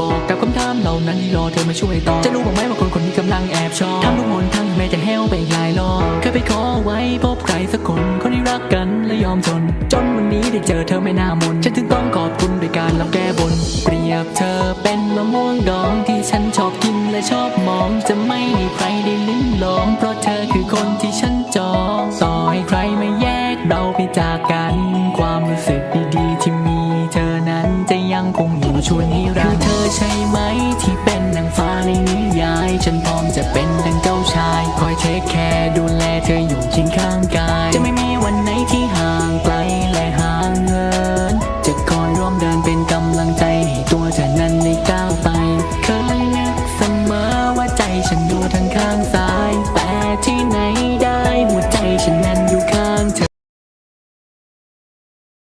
บอกกับคำถามเหล่านั้นที่รอเธอมาช่วยตอบจะรู้บ้างไหมว่าคนคนนี้กำลังแอบชอบทำทุกหนทางแม้จะแห้วไปหลายรอบเคยไปขอไว้พบใครสักคนคนที่รักกันและยอมทนจนวันนี้ได้เจอเธอไม่น่ามนฉันถึงต้องขอบคุณด้วยการลำแก้บน เปรียบเธอเป็นมะม่วงดองที่ฉันชอบกินและชอบมองจะไม่ให้ใครได้ลิ้มลองเพราะเธอคือคนที่ฉันจองต่อให้ใครมาแยกเราไปจากกัน ความรู้สึกดีๆที่มี ยังคงอยู่ชวนให้รักคือเธอใช่ไหม ที่เป็นนางฟ้าในนิยาย ฉันพร้อมจะเป็นดังเจ้าชาย คอยเทคแคร์ดูแลเธออยู่เคียงข้างกาย จะไม่มีวันไหนที่ห่างไกลและห่างเหินจะคอยร่วมเดินเป็นกำลังใจให้ตัวเธอนั้นได้ก้าวไป เคยนึกเสมอว่าใจฉันอยู่ทางข้างซ้าย